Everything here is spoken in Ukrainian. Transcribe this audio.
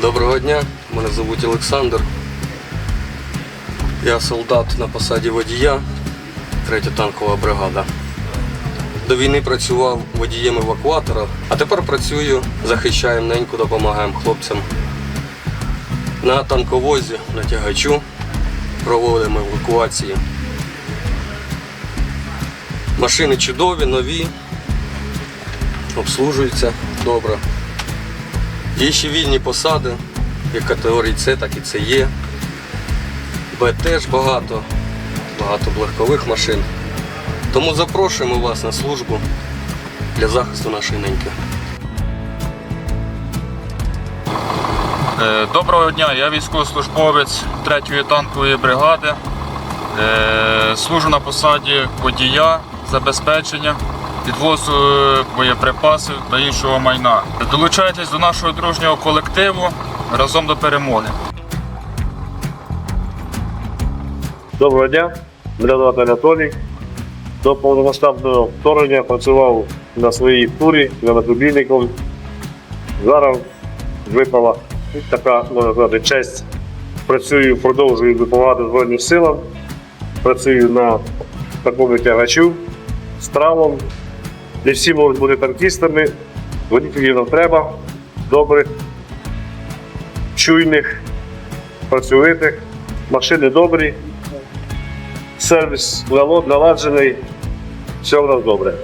Доброго дня, мене звуть Олександр. Я солдат на посаді водія, 3 танкова бригада. До війни працював водієм евакуатора, а тепер працюю, захищаємо неньку, допомагаємо хлопцям. На танковозі, на тягачу проводимо евакуації. Машини чудові, нові, обслужуються добре. Є ще вільні посади, як категорії С, так і це є. Б теж багато, багато легкових машин. Тому запрошуємо вас на службу для захисту нашої неньки. Е, Доброго дня, я військовослужбовець 3-ї танкової бригади. Е, Служу на посаді водія, забезпечення, підвозу боєприпасів та іншого майна. Долучайтесь до нашого дружнього колективу разом до перемоги. Доброго дня, мене звати Анатолій. До повномасштабного вторгнення працював на своїй турі велосипедником. Зараз випала така, можна сказати, честь. Працюю, продовжую допомагати Збройним силам. Працюю на такому тягачу з травом. Не всі можуть бути танкістами. водіїв нам треба, добрих, чуйних, працьовитих, машини добрі сервіс наладжений, все в нас добре.